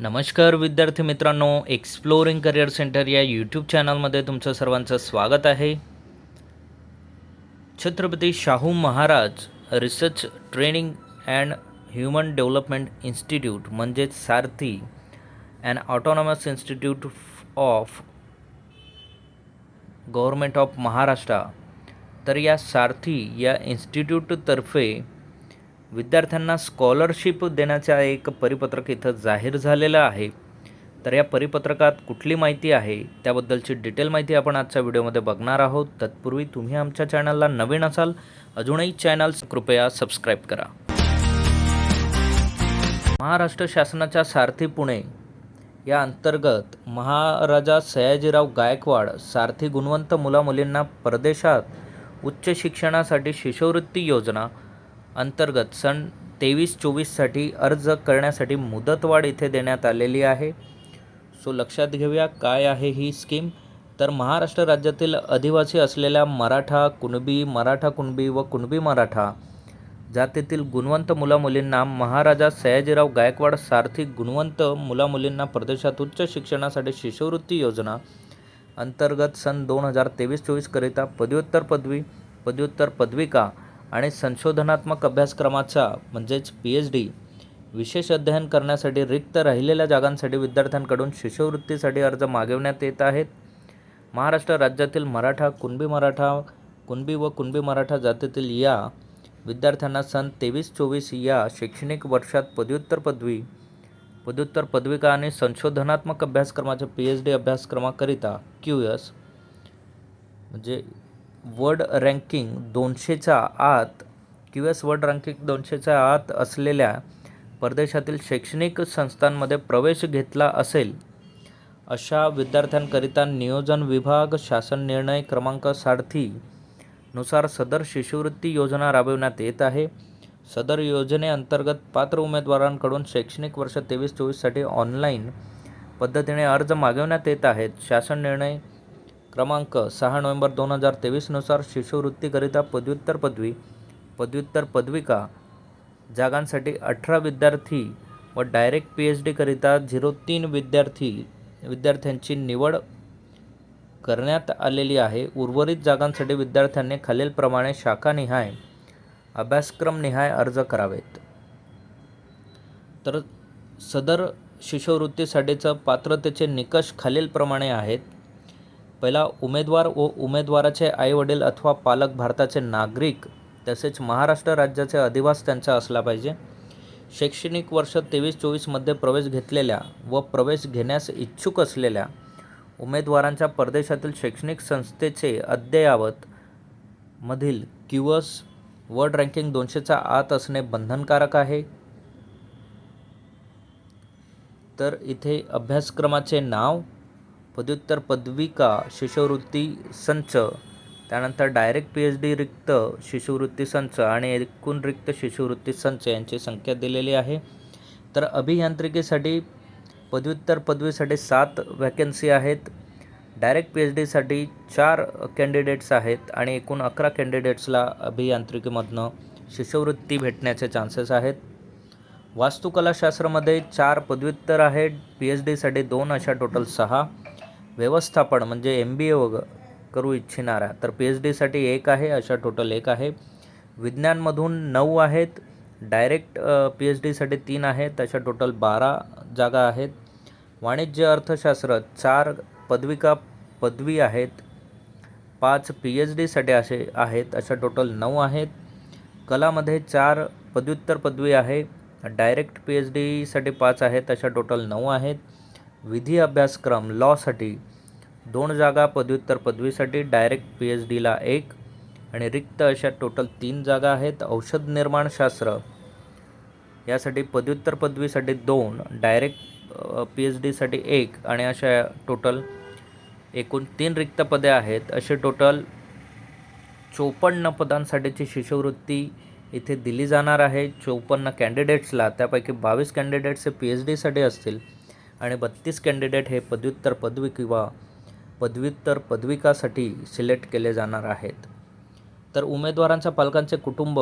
नमस्कार विद्यार्थी मित्रांनो एक्सप्लोरिंग करिअर सेंटर या यूट्यूब चॅनलमध्ये तुमचं सर्वांचं स्वागत आहे. Chhatrapati Shahu Maharaj research training and human development institute म्हणजेच Sarthi and autonomous institute of government of Maharashtra तर या सारथी या इन्स्टिट्यूटतर्फे विद्यार्थ्यांना स्कॉलरशिप देण्याचा एक परिपत्रक इथं जाहीर झालेलं आहे. तर या परिपत्रकात कुठली माहिती आहे? त्याबद्दलची डिटेल माहिती आपण आजच्या व्हिडिओमध्ये बघणार आहोत. तत्पूर्वी तुम्ही आमच्या चॅनलला नवीन असाल अजूनही चॅनल कृपया सबस्क्राईब करा. महाराष्ट्र शासनाच्या सारथी पुणे या अंतर्गत महाराजा सयाजीराव गायकवाड सारथी गुणवंत मुलामुलींना परदेशात उच्च शिक्षणासाठी शिष्यवृत्ती योजना अंतर्गत सन तेवीस चोवीससाठी अर्ज करण्यासाठी मुदतवाढ इथे देण्यात आलेली आहे. सो लक्षात घेऊया काय आहे ही स्कीम. तर महाराष्ट्र राज्यातील आदिवासी असलेल्या मराठा कुणबी मराठा कुणबी व कुणबी मराठा जातीतील गुणवंत मुलामुलींना महाराजा सयाजीराव गायकवाड सारथी गुणवंत मुलामुलींना प्रदेशात उच्च शिक्षणासाठी शिष्यवृत्ती योजना अंतर्गत सन दोन हजार तेवीस चोवीसकरिता पदव्युत्तर पदवी पदव्युत्तर पदविका आणि संशोधनात्मक अभ्यासक्रमाचा म्हणजेच पी एच डी विशेष अध्ययन करण्यासाठी रिक्त राहिलेल्या जागांसाठी विद्यार्थ्यांकडून शिष्यवृत्तीसाठी अर्ज मागविण्यात येत आहेत. महाराष्ट्र राज्यातील मराठा कुणबी मराठा कुणबी व कुणबी मराठा जातीतील या विद्यार्थ्यांना सन तेवीस चोवीस या शैक्षणिक वर्षात पदव्युत्तर पदवी पदव्युत्तर पदविका आणि संशोधनात्मक अभ्यासक्रमाच्या पी एच डी अभ्यासक्रमाकरिता क्यू एस म्हणजे वर्ड रँकिंग दोनशेच्या आत क्यू एस वर्ल्ड रँकिंग दोनशेच्या आत असलेल्या परदेशातील शैक्षणिक संस्थांमध्ये प्रवेश घेतला असेल अशा विद्यार्थ्यांकरिता नियोजन विभाग शासन निर्णय क्रमांक सारथी नुसार सदर शिष्यवृत्ती योजना राबविण्यात येत आहे. सदर योजनेअंतर्गत पात्र उमेदवारांकडून शैक्षणिक वर्ष तेवीस चोवीससाठी ऑनलाईन पद्धतीने अर्ज मागवण्यात येत आहेत. शासन निर्णय क्रमांक सहा नोव्हेंबर दोन हजार तेवीसनुसार शिष्यवृत्तीकरिता पदव्युत्तर पदवी पदव्युत्तर पदविका जागांसाठी अठरा विद्यार्थी व डायरेक्ट पी एच डीकरिता झिरो तीन विद्यार्थी विद्यार्थ्यांची निवड करण्यात आलेली आहे. उर्वरित जागांसाठी विद्यार्थ्यांनी खालीलप्रमाणे शाखानिहाय अभ्यासक्रमनिहाय अर्ज करावेत. तर सदर शिष्यवृत्तीसाठीचं पात्रतेचे निकष खालीलप्रमाणे आहेत. पहिला उमेदवार व उमेदवाराचे आईवडील अथवा पालक भारताचे नागरिक तसेच महाराष्ट्र राज्याचे अधिवास त्यांचा असला पाहिजे. शैक्षणिक वर्ष तेवीस चोवीसमध्ये प्रवेश घेतलेल्या व प्रवेश घेण्यास इच्छुक असलेल्या उमेदवारांच्या परदेशातील शैक्षणिक संस्थेचे अद्ययावत मधील क्यूअस वर्ल्ड रँकिंग दोनशेचा आत असणे बंधनकारक आहे. तर इथे अभ्यासक्रमाचे नाव पदव्युत्तर पदविका शिष्यवृत्ती संच त्यानंतर डायरेक्ट पी एच डी रिक्त शिष्यवृत्ती संच आणि एकूण रिक्त शिष्यवृत्ती संच यांची संख्या दिलेली आहे. तर अभियांत्रिकीसाठी पदव्युत्तर पदवीसाठी सात वॅकन्सी आहेत. डायरेक्ट पी एच डीसाठी चार कॅन्डिडेट्स आहेत आणि एकूण अकरा कॅन्डिडेट्सला अभियांत्रिकीमधनं शिष्यवृत्ती भेटण्याचे चान्सेस आहेत. वास्तुकलाशास्त्रामध्ये चार पदव्युत्तर आहेत. पी एच डीसाठी दोन अशा टोटल सहा. व्यवस्थापन म्हणजे एम बी ए वग करू इच्छिणारा तर पी एच डीसाठी एक आहे अशा टोटल एक आहे. विज्ञानमधून नऊ आहेत. डायरेक्ट पी एच डीसाठी तीन आहेत. अशा टोटल बारा जागा आहेत. वाणिज्य अर्थशास्त्र चार पदविका पदवी आहेत. पाच पी एच डीसाठी असे आहेत. अशा टोटल नऊ आहेत. कलामध्ये चार पदव्युत्तर पदवी आहे. डायरेक्ट पी एच डीसाठी पाच आहेत. अशा टोटल नऊ आहेत. विधी अभ्यासक्रम लॉसाठी दोन जागा पदव्युत्तर पदवीसाठी डायरेक्ट पी एच डीला एक आणि रिक्त अशा टोटल तीन जागा आहेत औषध निर्माणशास्त्र यासाठी पदव्युत्तर पदवीसाठी दोन डायरेक्ट पी एच डीसाठी एक आणि अशा टोटल एकूण तीन रिक्त पदे आहेत. असे टोटल चोपन्न पदांसाठीची शिष्यवृत्ती इथे दिली जाणार आहे. चोपन्न कॅन्डिडेट्सला त्यापैकी बावीस कॅन्डिडेट्स हे पी एच डीसाठी असतील. आणि बत्तीस कॅन्डिडेट हे पदव्युत्तर पदवी किंवा पदव्युत्तर पदविकासाठी सिलेक्ट केले जाणार आहेत. तर उमेदवारांच्या पालकांचे कुटुंब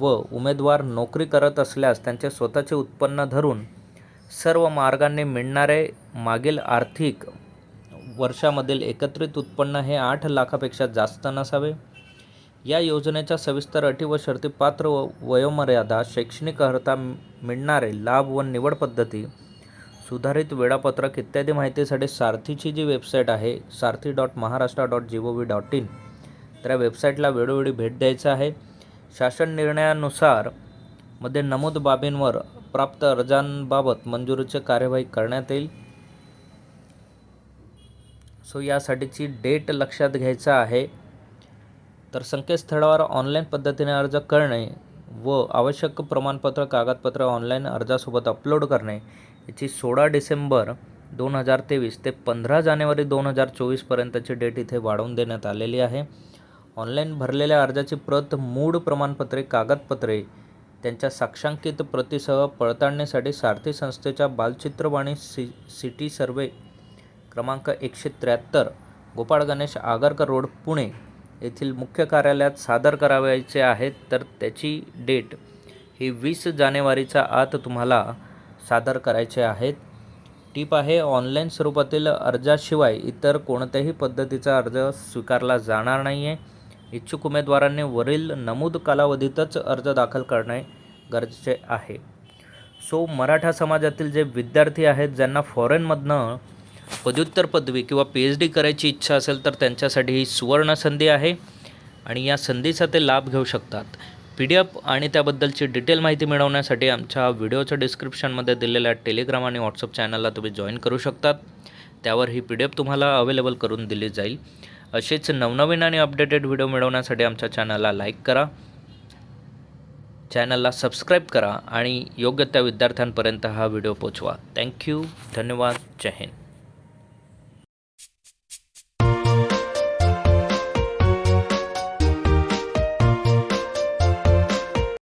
व उमेदवार नोकरी करत असल्यास त्यांचे स्वतःचे उत्पन्न धरून सर्व मार्गांनी मिळणारे मागील आर्थिक वर्षामधील एकत्रित उत्पन्न हे आठ लाखापेक्षा जास्त नसावे. या योजनेच्या सविस्तर अटी व शर्ती पात्र व वयोमर्यादा शैक्षणिक अर्हता मिळणारे लाभ व निवड पद्धती सुधारित वेळापत्रक इत्यादी माहितीसाठी सारथीची जी वेबसाईट आहे Sarthi dot Maharashtra dot G O V dot in तर या वेबसाईटला वेळोवेळी भेट द्यायचं आहे. शासन निर्णयानुसारमध्ये नमूद बाबींवर प्राप्त अर्जांबाबत मंजुरीची कार्यवाही करण्यात येईल. सो यासाठीची डेट लक्षात घ्यायचा आहे. तर संकेतस्थळावर ऑनलाईन पद्धतीने अर्ज करणे व आवश्यक प्रमाणपत्र कागदपत्र ऑनलाईन अर्जासोबत अपलोड करणे याची सोळा डिसेंबर दोन हजार तेवीस ते पंधरा जानेवारी दोन हजार चोवीसपर्यंतची डेट इथे वाढवून देण्यात आलेली आहे. ऑनलाईन भरलेल्या अर्जाची प्रत मूळ प्रमाणपत्रे कागदपत्रे त्यांच्या साक्षांकित प्रतीसह पडताळणीसाठी सारथी संस्थेच्या बालचित्रवाणी सी सिटी सर्वे क्रमांक एकशे त्र्याहत्तर गोपाळ गणेश आगरकर रोड पुणे येथील मुख्य कार्यालयात सादर करावयाचे आहेत तर त्याची डेट ही वीस जानेवारीच्या आत तुम्हाला सादर करायचे आहेत. टीप आहे ऑनलाईन स्वरूपातील अर्जाशिवाय इतर कोणत्याही पद्धतीचा अर्ज स्वीकारला जाणार नाही आहे इच्छुक उमेदवारांनी वरील नमूद कालावधीतच अर्ज दाखल करणे गरजेचे आहे. सो मराठा समाजातील जे विद्यार्थी आहेत ज्यांना फॉरेनमधनं पदव्युत्तर पदवी किंवा पी एच डी करायची इच्छा असेल तर त्यांच्यासाठी ही सुवर्ण संधी आहे आणि या संधीचा ते लाभ घेऊ शकतात. पी डी एफ आणि त्याबद्दलची डिटेल माहिती मिळवण्यासाठी आमच्या व्हिडिओच्या डिस्क्रिप्शनमध्ये दिलेल्या टेलिग्राम आणि व्हॉट्सअप चॅनलला तुम्ही जॉईन करू शकतात. त्यावर ही पी डी एफ तुम्हाला अवेलेबल करून दिली जाईल. असेच नवनवीन आणि अपडेटेड व्हिडिओ मिळवण्यासाठी आमच्या चॅनलला लाईक करा. चॅनलला सबस्क्राईब करा आणि योग्य त्या विद्यार्थ्यांपर्यंत हा व्हिडिओ पोचवा. थँक्यू. धन्यवाद. जय हिंद.